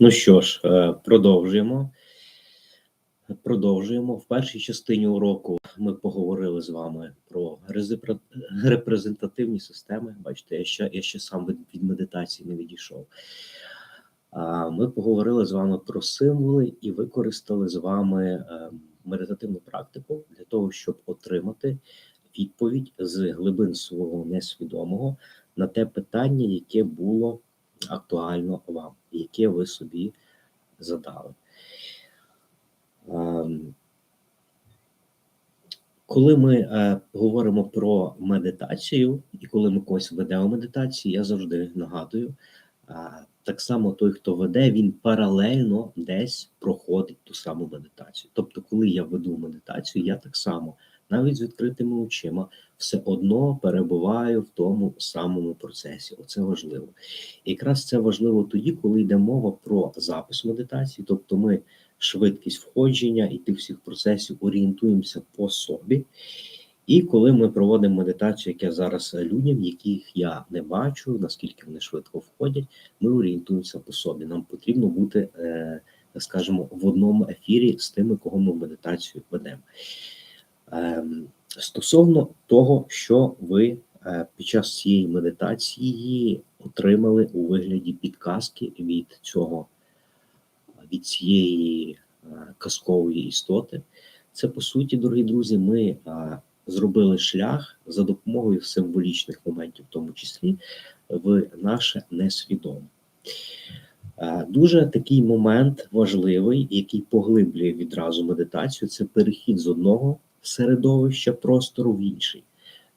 Ну що ж, е, продовжуємо. Продовжуємо. В першій частині уроку ми поговорили з вами про репрезентативні системи. Бачите, я ще, я ще сам від, від медитації не відійшов. Ми поговорили з вами про символи і використали з вами е, медитативну практику для того, щоб отримати відповідь з глибин свого несвідомого на те питання, яке було актуально вам, яке ви собі задали. Ем, Коли ми е, говоримо про медитацію, і коли ми когось ведемо медитацію, я завжди нагадую, е, так само той, хто веде, він паралельно десь проходить ту саму медитацію. Тобто, коли я веду медитацію, я так само, навіть з відкритими очима, все одно перебуваю в тому самому процесі. Оце важливо. І якраз це важливо тоді, коли йде мова про запис медитації, тобто ми швидкість входження і тих всіх процесів орієнтуємося по собі. І коли ми проводимо медитацію, як я зараз людям, яких я не бачу, наскільки вони швидко входять, ми орієнтуємося по собі. Нам потрібно бути, е, скажімо, в одному ефірі з тими, кого ми медитацію ведемо. Ем, Стосовно того, що ви е, під час цієї медитації отримали у вигляді підказки від цього, від цієї е, казкової істоти, це по суті, дорогі друзі, ми е, зробили шлях за допомогою символічних моментів, в тому числі в наше несвідоме. Дуже такий момент важливий, який поглиблює відразу медитацію, це перехід з одного середовища простору в інший.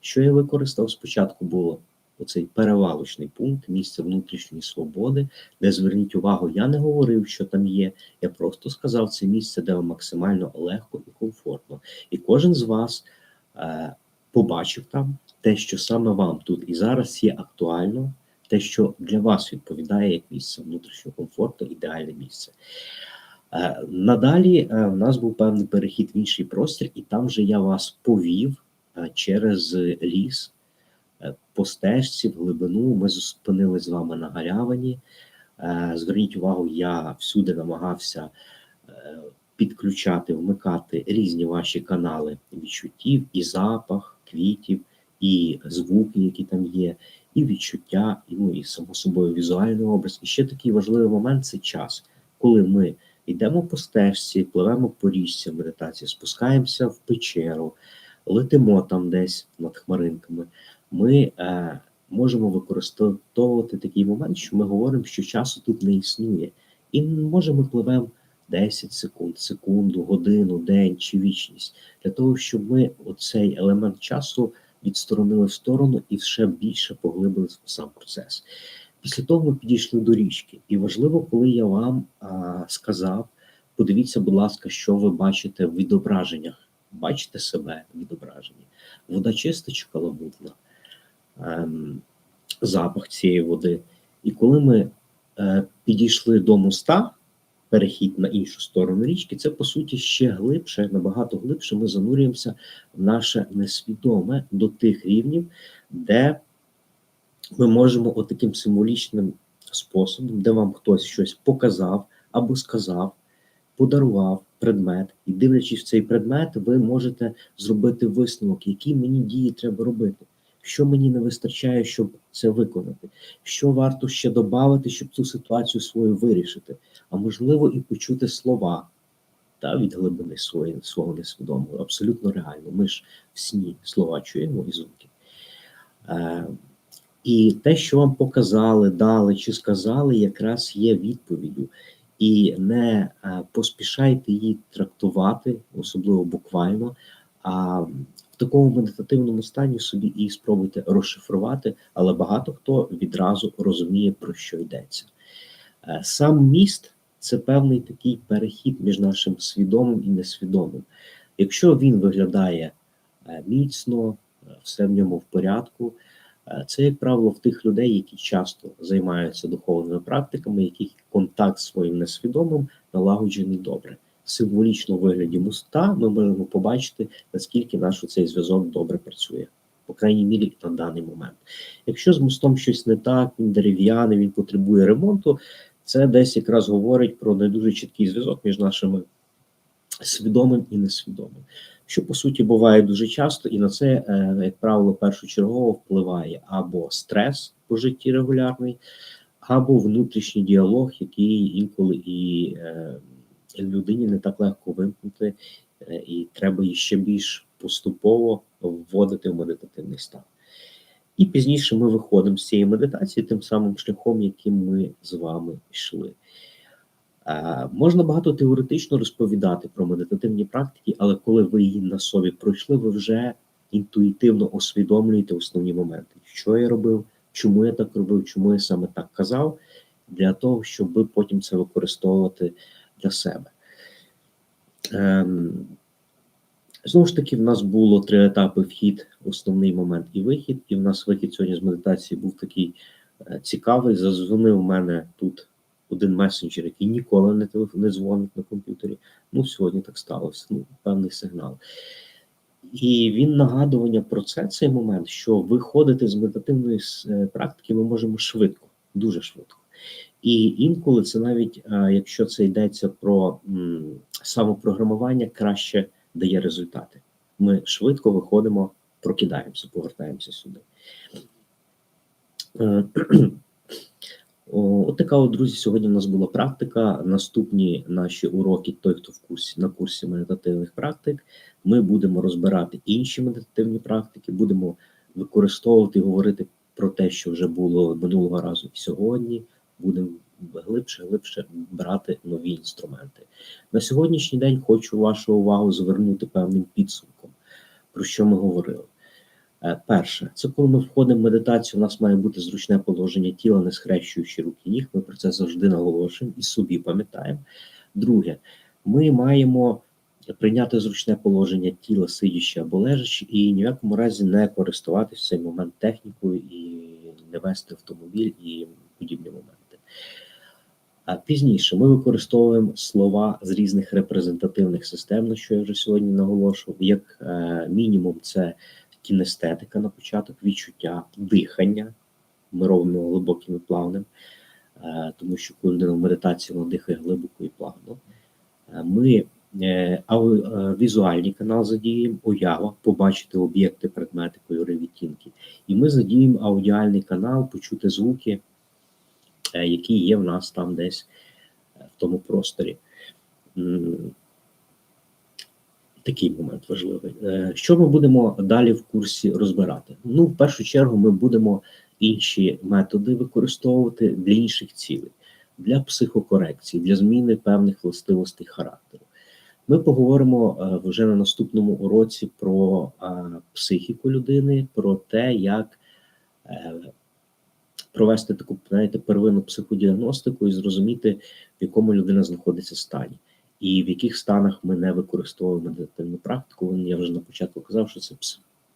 Що я використав спочатку було оцей перевалочний пункт, місце внутрішньої свободи, де зверніть увагу, я не говорив, що там є. Я просто сказав це місце, де вам максимально легко і комфортно. І кожен з вас е, побачив там те, що саме вам тут і зараз є актуально, те, що для вас відповідає як місце внутрішнього комфорту, ідеальне місце. Е, Надалі е, в нас був певний перехід в інший простір, і там же я вас повів е, через ліс по стежці в глибину. Ми зупинили з вами на галявині. Зверніть увагу, я всюди намагався підключати, вмикати різні ваші канали відчуттів, і запах квітів, і звуки, які там є, і відчуття, і, ну, і само собою візуальний образ. І ще такий важливий момент це час, коли ми йдемо по стежці, пливемо по річці медитації, спускаємося в печеру, летимо там десь над хмаринками. Ми е, можемо використовувати такий момент, що ми говоримо, що часу тут не існує. І може ми пливемо 10 секунд, секунду, годину, день чи вічність, для того, щоб ми оцей елемент часу відсторонили в сторону і ще більше поглибили в сам процес. Після того ми підійшли до річки, і важливо, коли я вам а, сказав, подивіться, будь ласка, що ви бачите в відображеннях. Бачите себе в відображенні. Вода чиста чи каламутна, ем, запах цієї води. І коли ми е, підійшли до моста, перехід на іншу сторону річки, це по суті ще глибше, набагато глибше. Ми занурюємося в наше несвідоме до тих рівнів, де ми можемо отаким символічним способом, де вам хтось щось показав або сказав, подарував предмет, і дивлячись в цей предмет, ви можете зробити висновок, які мені дії треба робити, що мені не вистачає, щоб це виконати, що варто ще додати, щоб цю ситуацію свою вирішити, а можливо і почути слова та від глибини своєї свого несвідомого. Абсолютно реально. Ми ж в сні слова чуємо і звуки. Е, і те, що вам показали, дали чи сказали, якраз є відповіддю. І не е, поспішайте її трактувати, особливо буквально, а в такому медитативному стані собі і спробуйте розшифрувати, але багато хто відразу розуміє, про що йдеться. Е, Сам міст це певний такий перехід між нашим свідомим і несвідомим. Якщо він виглядає е, міцно, все в ньому в порядку. Е, Це, як правило, в тих людей, які часто займаються духовними практиками, яких контакт з своїм несвідомим налагоджений добре. В символічному вигляді моста ми можемо побачити, наскільки наш цей зв'язок добре працює, по крайній мірі на даний момент. Якщо з мостом щось не так, він дерев'яний, він потребує ремонту, Це десь якраз говорить про не дуже чіткий зв'язок між нашими свідомим і несвідомим, що по суті буває дуже часто, і на це, е, як правило, першочергово впливає або стрес по житті регулярний, або внутрішній діалог, який інколи і е, людині не так легко вимкнути, е, і треба ще більш поступово вводити в медитативний стан. І пізніше ми виходимо з цієї медитації тим самим шляхом, яким ми з вами йшли. Е, можна багато теоретично розповідати про медитативні практики, але коли ви її на собі пройшли, ви вже інтуїтивно усвідомлюєте основні моменти, що я робив, чому я так робив, чому я саме так казав, для того, щоб потім це використовувати для себе. Ем, Знову ж таки, в нас було три етапи: вхід, основний момент і вихід. І в нас вихід сьогодні з медитації був такий е, цікавий. Зазвонив у мене тут один месенджер, який ніколи не не дзвонить на комп'ютері. Ну, сьогодні так сталося. Ну, певний сигнал. І він нагадування про це цей момент, що виходити з медитативної е, практики ми можемо швидко, дуже швидко. І інколи це навіть, е, якщо це йдеться про самопрограмування, краще дає результати. Ми швидко виходимо, прокидаємося, повертаємося сюди. От така, от, друзі, сьогодні у нас була практика. Наступні наші уроки, той, хто в курсі на курсі медитативних практик, ми будемо розбирати інші медитативні практики, будемо використовувати і говорити про те, що вже було минулого разу і сьогодні. Будемо глибше, глибше брати нові інструменти. На сьогоднішній день хочу вашу увагу звернути певним підсумком, про що ми говорили. Е, перше, це коли ми входимо в медитацію, у нас має бути зручне положення тіла, не схрещуючи руки ніг. Ми про це завжди наголошуємо і собі пам'ятаємо. Друге, ми маємо прийняти зручне положення тіла, сидячи або лежачи, і ні в якому разі не користуватися в цей момент технікою і не вести автомобіль і подібні моменти. А пізніше ми використовуємо слова з різних репрезентативних систем, на що я вже сьогодні наголошував. Як е, мінімум, це кінестетика на початок, відчуття, дихання. Ми робимо глибоким і плавним, е, тому що коли в медитації вона дихає глибоко і плавно. Е, ми е, візуальний канал задіємо, уява, побачити об'єкти, предмети, кольори, відтінки. І ми задіємо аудіальний канал, почути звуки, які є в нас там десь в тому просторі. Такий момент важливий. Е, що ми будемо далі в курсі розбирати? Ну, в першу чергу, ми будемо інші методи використовувати для інших цілей, для психокорекції, для зміни певних властивостей характеру. Ми поговоримо е, вже на наступному уроці про е, психіку людини, про те, як провести таку знаєте, первинну психодіагностику і зрозуміти, в якому людина знаходиться стані і в яких станах ми не використовуємо медитативну практику. Я вже на початку казав, що це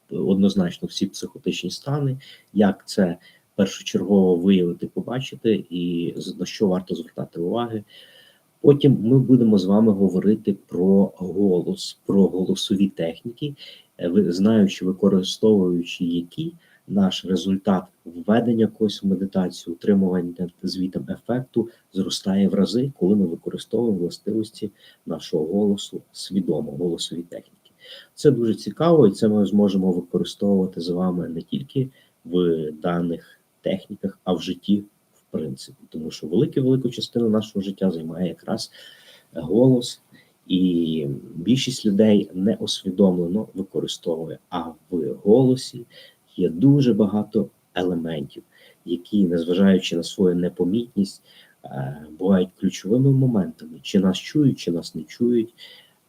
однозначно всі психотичні стани, як це першочергово виявити, побачити, і на що варто звертати уваги. Потім ми будемо з вами говорити про голос, про голосові техніки, ви знаючи, використовуючи які наш результат введення якоїсь в медитацію, утримування звітом ефекту зростає в рази, коли ми використовуємо властивості нашого голосу свідомо, голосові техніки. Це дуже цікаво, і це ми зможемо використовувати з вами не тільки в даних техніках, а в житті, в принципі, тому що велику велику частину нашого життя займає якраз голос. І більшість людей не усвідомлено використовує, а в голосі є дуже багато елементів, які, незважаючи на свою непомітність, е, бувають ключовими моментами, чи нас чують, чи нас не чують,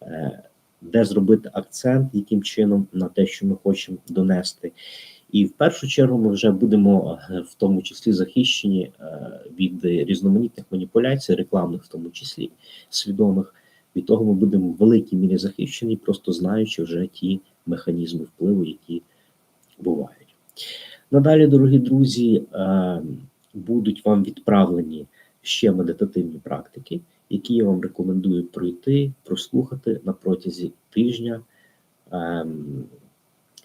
е, де зробити акцент, яким чином на те, що ми хочемо донести. І в першу чергу ми вже будемо е, в тому числі захищені від різноманітних маніпуляцій, рекламних, в тому числі свідомих. Від того ми будемо в великій мірі захищені, просто знаючи вже ті механізми впливу, які бувають. Надалі, дорогі друзі, е, будуть вам відправлені ще медитативні практики, які я вам рекомендую пройти, прослухати на протязі тижня ем,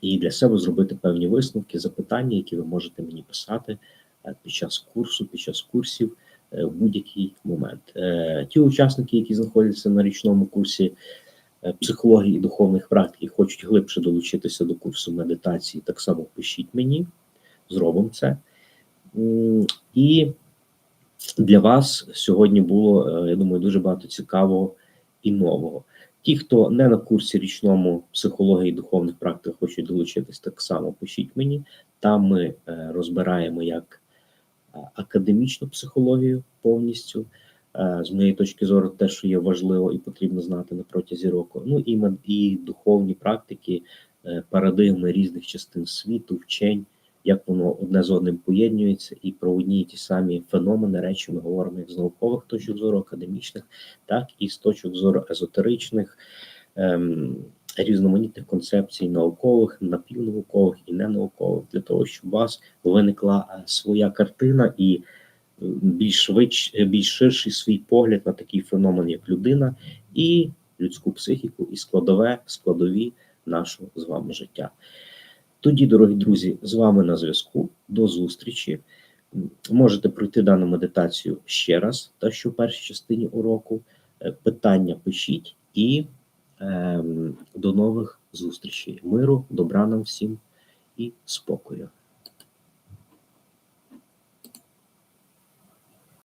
і для себе зробити певні висновки, запитання, які ви можете мені писати е, під час курсу, під час курсів. е, в будь-який момент. Ті учасники, які знаходяться на річному курсі психології і духовних практик, і хочуть глибше долучитися до курсу медитації, так само пишіть мені, зробимо це. І для вас сьогодні було, е, я думаю, дуже багато цікавого і нового. Ті, хто не на курсі річному психології і духовних практик хочуть долучитись, так само пишіть мені. Там ми е, розбираємо як е, академічну психологію повністю. Е, З моєї точки зору, те, що є важливо і потрібно знати на протязі року. Ну і, і духовні практики, е, парадигми різних частин світу, вчень, як воно одне з одним поєднується, і про одні ті самі феномени, речі ми говоримо як з наукових точок зору, академічних, так і з точок зору езотеричних, ем, різноманітних концепцій, наукових, напівнаукових і ненаукових, для того, щоб у вас виникла е, своя картина і більш швидш, е, більш ширший свій погляд на такий феномен, як людина, і людську психіку, і складове, складові нашого з вами життя. Тоді, дорогі друзі, з вами на зв'язку. До зустрічі. Можете пройти дану медитацію ще раз, та що в першій частині уроку. Е, Питання пишіть і ем, до нових зустрічей. Миру, добра нам всім і спокою.